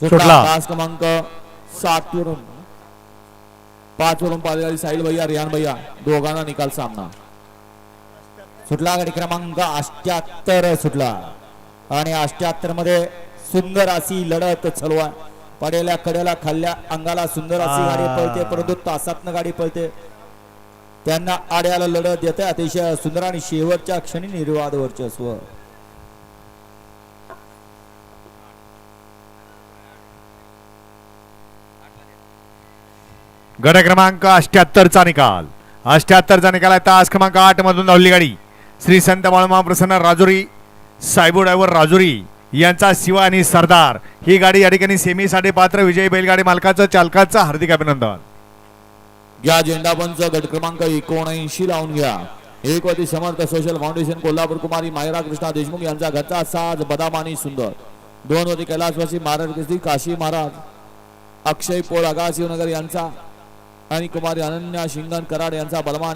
सुटला. तास क्रमांक सात वरून. पाच वरून पाहिलेली साहिल भैया रियान भैया दोघांना निकाल सामना. सुटला गाडी क्रमांक अष्ट्याहत्तर सुटला. आणि अष्ट्याहत्तरमध्ये सुंदर अशी लढत चालू आहे पडेल्या कडेला खाल्ल्या अंगाला सुंदर अशी. गाडी पळते परंतु तासातनं गाडी पळते. त्यांना आड्याला लढत येते अतिशय सुंदर आणि शेवटच्या क्षणी निर्वाद वर्चस्व. गट क्रमांक अष्ट्याहत्तरचा निकाल. अष्ट्याहत्तरचा निकाल आहे तास क्रमांक आठ मधून धावली गाडी श्री संत बाळमा प्रसन्न राजुरी सायबो ड्रायव्हर राजुरी यांचा शिवा आणि सरदार. ही गाडी या ठिकाणी सेमीसाठी पात्र विजयी बैलगाडी मालकाचं चालकाचं हार्दिक अभिनंदन. या झेंडापंच गट क्रमांक एकोणऐंशी लावून घ्या. एकवती समर्थ सोशल फाउंडेशन कोल्हापूर कुमारी मायरा कृष्णा देशमुख यांचा घरचा साज बदाम आणि सुंदर. दोन वती कैलासवासी महाराज काशी महाराज अक्षय पोळ आगा शिवनगर यांचा आणि कुमारी अनन्या शिंगण कराड यांचा बलमान